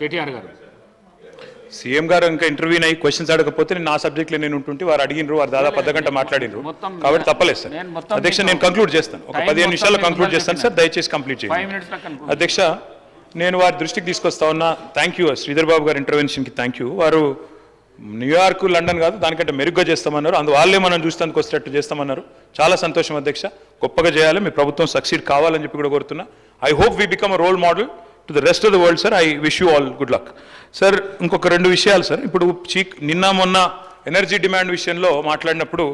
కేటీఆర్ గారు. సీఎం గారు ఇంకా ఇంటర్వ్యూ అయ్యి క్వశ్చన్స్ అడగకపోతే నేను నా సబ్జెక్ట్లో నేను ఉంటుంటే వారు అడిగినరు వారు దాదాపు అర్ధ గంట మాట్లాడినరు. కాబట్టి తప్పలేదు సార్. అధ్యక్ష నేను కంక్లూడ్ చేస్తాను. ఒక పదిహేను నిమిషాల్లో కంక్లూడ్ చేస్తాను సార్. దయచేసి కంప్లీట్ చేయండి. అధ్యక్ష నేను వారి దృష్టికి తీసుకొస్తా ఉన్నా. థ్యాంక్ యూ శ్రీధర్ బాబు గారి ఇంటర్వెన్షన్కి థ్యాంక్ యూ వారు న్యూయార్క్ లండన్ కాదు దానికంటే మెరుగ్గా చేస్తామన్నారు. అందు వాళ్ళే మనం చూస్తానికి వచ్చేటట్టు చేస్తామన్నారు. చాలా సంతోషం అధ్యక్ష. గొప్పగా చేయాలి. మీ ప్రభుత్వం సక్సీడ్ కావాలని చెప్పి కూడా కోరుతున్నా. I hope we become a role model to the rest of the world sir I wish you all good luck sir ఇంకొక రెండు విషయాలు సార్ ఇప్పుడు చీక్ నిన్న మొన్న ఎనర్జీ డిమాండ్ విషయంలో మాట్లాడినప్పుడు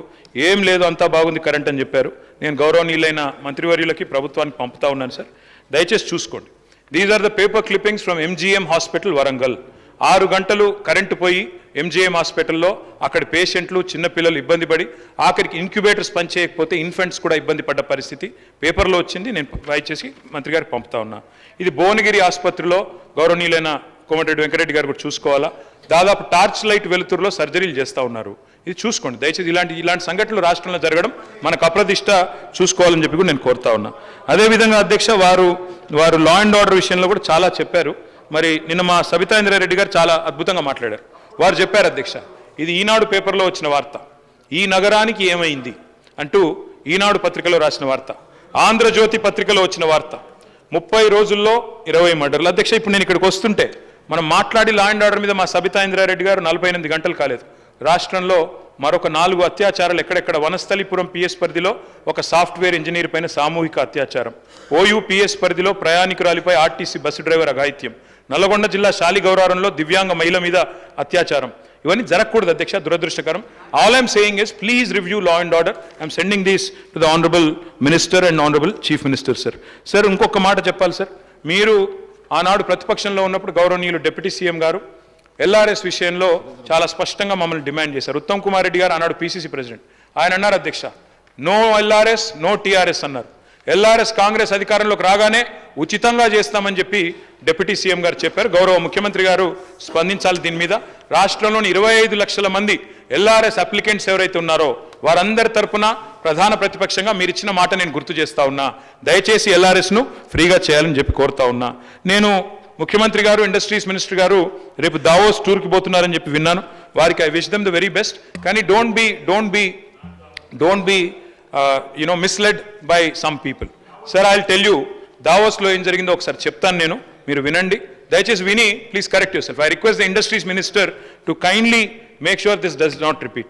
ఏం లేదు అంతా బాగుంది కరెంట్ అని చెప్పారు. నేను గౌరవనీయులైన మంత్రివర్యులకి ప్రభుత్వానికి పంపుతా ఉన్నాను సార్ దయచేసి చూసుకోండి. These are the paper clippings from MGM hospital Warangal ఆరు గంటలు కరెంటు పోయి ఎంజీఎం హాస్పిటల్లో అక్కడ పేషెంట్లు చిన్నపిల్లలు ఇబ్బంది పడి ఆఖరికి ఇంక్యుబేటర్స్ పనిచేయకపోతే ఇన్ఫెంట్స్ కూడా ఇబ్బంది పడ్డ పరిస్థితి పేపర్లో వచ్చింది. నేను ట్రై చేసి మంత్రి గారికి పంపుతా ఉన్నా. ఇది భువనగిరి ఆసుపత్రిలో గౌరవనీయులైన కోమటిరెడ్డి వెంకరెడ్డి గారు కూడా చూసుకోవాలా? దాదాపు టార్చ్ లైట్ వెలుతురులో సర్జరీలు చేస్తూ ఉన్నారు. ఇది చూసుకోండి. దయచేసి ఇలాంటి ఇలాంటి సంఘటనలు రాష్ట్రంలో జరగడం మనకు అప్రదిష్ట చూసుకోవాలని చెప్పి కూడా నేను కోరుతా ఉన్నా. అదేవిధంగా అధ్యక్ష వారు వారు లా అండ్ ఆర్డర్ విషయంలో కూడా చాలా చెప్పారు. మరి నిన్న మా సబితాంద్రారెడ్డి గారు చాలా అద్భుతంగా మాట్లాడారు. వారు చెప్పారు అధ్యక్ష ఇది ఈనాడు పేపర్లో వచ్చిన వార్త. ఈ నగరానికి ఏమైంది అంటూ ఈనాడు పత్రికలో రాసిన వార్త. ఆంధ్రజ్యోతి పత్రికలో వచ్చిన వార్త. ముప్పై రోజుల్లో ఇరవై మర్డర్లు. అధ్యక్ష ఇప్పుడు నేను ఇక్కడికి వస్తుంటే మనం మాట్లాడి లా అండ్ ఆర్డర్ మీద మా సబితా ఇంద్రారెడ్డి గారు నలభై ఎనిమిది గంటలు కాలేదు. రాష్ట్రంలో మరొక నాలుగు అత్యాచారాలు ఎక్కడెక్కడ? వనస్థలిపురం పిఎస్ పరిధిలో ఒక సాఫ్ట్వేర్ ఇంజనీర్ పైన సామూహిక అత్యాచారం. ఓయూ పిఎస్ పరిధిలో ప్రయాణికురాలిపై ఆర్టీసీ బస్సు డ్రైవర్ అఘాయిత్యం. నల్లగొండ జిల్లా శాలిగౌరారంలో దివ్యాంగ మహిళ మీద అత్యాచారం. ఇవన్నీ జరగకూడదు అధ్యక్ష దురదృష్టకరం. All I'm saying is please review law and order I'm sending these to the honourable minister and honourable chief minister sir sir ఇంకొక మాట చెప్పాలి సార్ మీరు ఆనాడు ప్రతిపక్షంలో ఉన్నప్పుడు గౌరవనీయులు డిప్యూటీ సీఎం గారు ఎల్ఆర్ఎస్ విషయంలో చాలా స్పష్టంగా మమ్మల్ని డిమాండ్ చేశారు. ఉత్తమ్ కుమార్ రెడ్డి గారు ఆనాడు పీసీసీ ప్రెసిడెంట్ ఆయన అన్నారు అధ్యక్ష నో ఎల్ఆర్ఎస్ నో టీఆర్ఎస్ అన్నారు. ఎల్ఆర్ఎస్ కాంగ్రెస్ అధికారంలోకి రాగానే ఉచితంగా చేస్తామని చెప్పి డిప్యూటీ సీఎం గారు చెప్పారు. గౌరవ ముఖ్యమంత్రి గారు స్పందించాలి దీని మీద. రాష్ట్రంలోని ఇరవై ఐదు లక్షల మంది ఎల్ఆర్ఎస్ అప్లికెంట్స్ ఎవరైతే ఉన్నారో వారందరి తరపున ప్రధాన ప్రతిపక్షంగా మీరు ఇచ్చిన మాట నేను గుర్తు చేస్తా ఉన్నా. దయచేసి ఎల్ఆర్ఎస్ను ఫ్రీగా చేయాలని చెప్పి కోరుతా ఉన్నా. నేను ముఖ్యమంత్రి గారు ఇండస్ట్రీస్ మినిస్టర్ గారు రేపు దావోస్ టూర్కి పోతున్నారని చెప్పి విన్నాను. వారికి I wish them the very best. కానీ don't be don't be don't be you know misled by some people. Sir I tell you దావోస్లో जो జరిగిందో ఒకసారి చెప్తాను నేను. మీరు వినండి. దయచేసి విని please correct yourself I request the make sure this does not repeat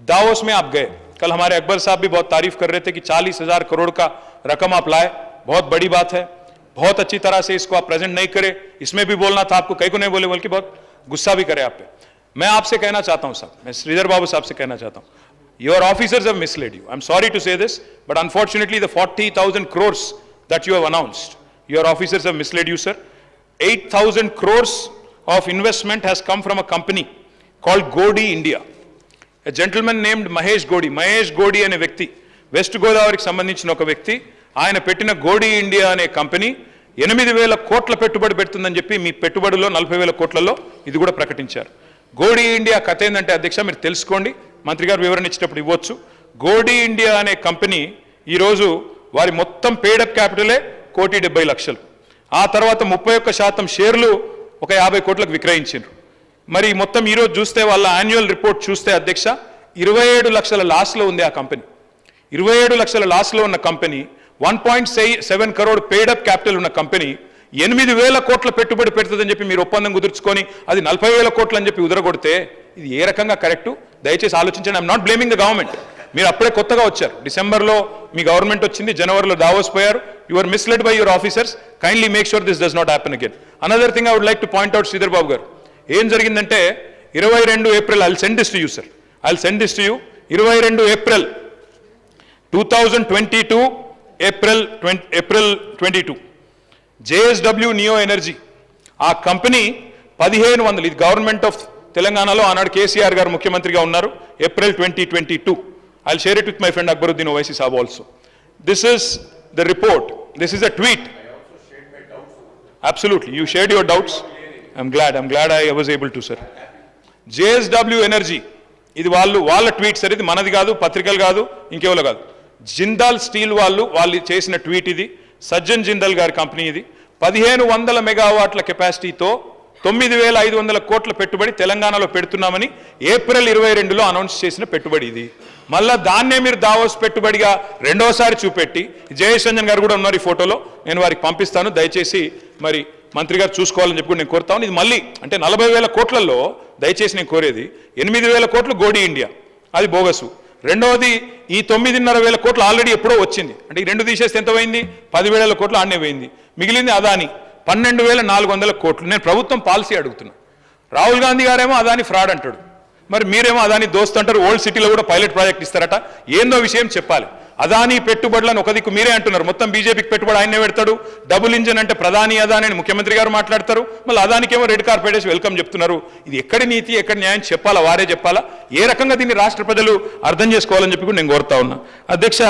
Davos में आप गए कल हमारे अकबर साहब भी बहुत तारीफ़ कर रहे थे कि चालीस हज़ार करोड़ का रकम आप लाए बहुत बड़ी बात है बहुत अच्छी तरह से इसको आप प्रेजेंट नहीं करे इसमें भी बोलना था आपको कहीं को नहीं बोले बल्कि बहुत गुस्सा भी करे आप पे मैं आपसे कहना चाहता हूँ साहब मैं श्रीधर बाबू साहब से कहना चाहता हूँ your officers have misled you I am sorry to say this but unfortunately the forty thousand crores that you have announced. Your officers have misled you sir. 8000 crores of investment has come from a company called godi india. A gentleman named Mahesh Godi Mahesh Godi అనే వ్యక్తి west గోదావరికి సంబంధించిన ఒక వ్యక్తి ఆయన పెట్టిన గోడి India అనే company ఎనిమిది వేల కోట్ల పెట్టుబడి పెడుతుందని చెప్పి మీ పెట్టుబడిలో నలభై వేల కోట్లలో ఇది కూడా ప్రకటించారు. గోడి ఇండియా కథ ఏంటంటే అధ్యక్ష మీరు తెలుసుకోండి. మంత్రి గారు వివరణ ఇచ్చేటప్పుడు ఇవ్వచ్చు. గోడి ఇండియా అనే కంపెనీ ఈరోజు వారి మొత్తం పేడప్ క్యాపిటలే కోటి డెబ్బై లక్షలు. ఆ తర్వాత ముప్పై ఒక్క శాతం షేర్లు ఒక యాభై కోట్లకు విక్రయించారు మరి మొత్తం ఈరోజు చూస్తే వాళ్ళ యాన్యువల్ రిపోర్ట్ చూస్తే అధ్యక్ష ఇరవై ఏడు లక్షల లాస్లో ఉంది ఆ కంపెనీ ఇరవై ఏడు లక్షల లాస్లో ఉన్న company one point seven crore paid up capital ఉన్న కంపెనీ ఎనిమిది వేల కోట్ల పెట్టుబడి పెడుతుందని చెప్పి మీరు ఒప్పందం కుదుర్చుకొని అది నలభై వేల కోట్లు అని చెప్పి ఉదరగొడితే ఇది ఏ రకంగా కరెక్టు దయచేసి ఆలోచించండి. I'm not blaming the government మీరు అప్పుడే కొత్తగా వచ్చారు. డిసెంబర్లో మీ గవర్నమెంట్ వచ్చింది జనవరిలో దావోస్ పోయారు. You are misled by your officers kindly make sure this does not happen again another thing I would like to point out Sridhar Babu గారు. ఏం జరిగిందంటే ఇరవై రెండు April I send this to you sir I send this to you ఇరవై రెండు April two thousand twenty two April twenty April twenty two JSW Neo Energy ఆ company పదిహేను వందలు ఇది గవర్నమెంట్ ఆఫ్ తెలంగాణలో ఆనాడు కేసీఆర్ గారు ముఖ్యమంత్రిగా ఉన్నారు April twenty twenty two I share it with my friend Akbaruddin Owaisi sahab also this is the report this is a tweet absolutely you shared your doubts I'm glad I'm glad I was able to sir JSW Energy ఇది వాళ్ళు వాళ్ళ tweet sir ఇది మనది కాదు పత్రికలు కాదు ఇంకెవరో కాదు. జిందాల్ స్టీల్ వాళ్ళు వాళ్ళు చేసిన ట్వీట్ ఇది. సజ్జన్ జిందాల్ గారి కంపెనీ ఇది. పదిహేను వందల మెగావాట్ల కెపాసిటీతో తొమ్మిది వేల ఐదు వందల కోట్ల పెట్టుబడి తెలంగాణలో పెడుతున్నామని ఏప్రిల్ ఇరవై రెండులో అనౌన్స్ చేసిన పెట్టుబడి ఇది. మళ్ళీ దాన్నే మీరు దావోస్ పెట్టుబడిగా రెండోసారి చూపెట్టి జయేష్ గారు కూడా ఉన్నారు ఈ ఫోటోలో. నేను వారికి పంపిస్తాను. దయచేసి మరి మంత్రి గారు చూసుకోవాలని చెప్పి నేను కోరుతాను ఇది మళ్ళీ అంటే నలభై వేల కోట్లలో దయచేసి నేను కోరేది ఎనిమిది వేల కోట్లు గోడి ఇండియా. అది బోగసు. రెండవది ఈ తొమ్మిదిన్నర వేల కోట్లు ఆల్రెడీ ఎప్పుడో వచ్చింది. అంటే ఈ రెండు తీసేస్తే ఎంత పోయింది? పదివేల కోట్లు ఆడనే పోయింది. మిగిలింది అదాని. పన్నెండు వేల నాలుగు వందల కోట్లు. నేను ప్రభుత్వం పాలసీ అడుగుతున్నా. రాహుల్ గాంధీ గారేమో అదాని ఫ్రాడ్ అంటాడు. మరి మీరేమో అదాని దోస్త్ అంటారు ఓల్డ్ సిటీలో కూడా పైలట్ ప్రాజెక్ట్ ఇస్తారట. ఏందో విషయం చెప్పాలి. అదాని పెట్టుబడులను ఒక దిక్కు మీరే అంటున్నారు. మొత్తం బీజేపీకి పెట్టుబడి ఆయనే పెడతాడు. డబుల్ ఇంజన్ అంటే ప్రధాని అదాని అని ముఖ్యమంత్రి గారు మాట్లాడతారు. మళ్ళీ అదానికేమో రెడ్ కార్పెట్ వేసి వెల్కమ్ చెప్తున్నారు. ఇది ఎక్కడి నీతి ఎక్కడి న్యాయం చెప్పాలా వారే చెప్పాలా? ఏ రకంగా దీన్ని రాష్ట్ర ప్రజలు అర్థం చేసుకోవాలని చెప్పి కూడా నేను కోరుతా ఉన్నా. అధ్యక్ష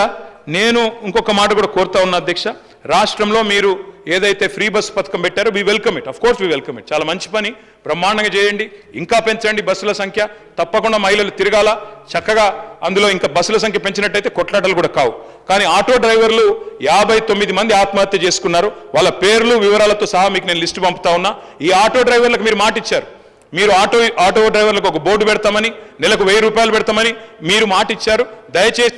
నేను ఇంకొక మాట కూడా కోరుతా ఉన్నా అధ్యక్ష. రాష్ట్రంలో మీరు ఏదైతే ఫ్రీ బస్ పథకం పెట్టారో we welcome it of course we welcome it చాలా మంచి పని. బ్రహ్మాండంగా చేయండి. ఇంకా పెంచండి బస్సుల సంఖ్య. తప్పకుండా మహిళలు తిరగాల. చక్కగా అందులో ఇంకా బస్సుల సంఖ్య పెంచినట్టయితే కొట్లాటలు కూడా కావు. కానీ ఆటో డ్రైవర్లు యాభై తొమ్మిది మంది ఆత్మహత్య చేసుకున్నారు. వాళ్ళ పేర్లు వివరాలతో సహా మీకు నేను లిస్టు పంపుతా ఉన్నా. ఈ ఆటో డ్రైవర్లకు మీరు మాట ఇచ్చారు. మీరు ఆటో ఆటో డ్రైవర్లకు ఒక బోర్డు పెడతామని నెలకు వెయ్యి రూపాయలు పెడతామని మీరు మాట ఇచ్చారు. దయచేసి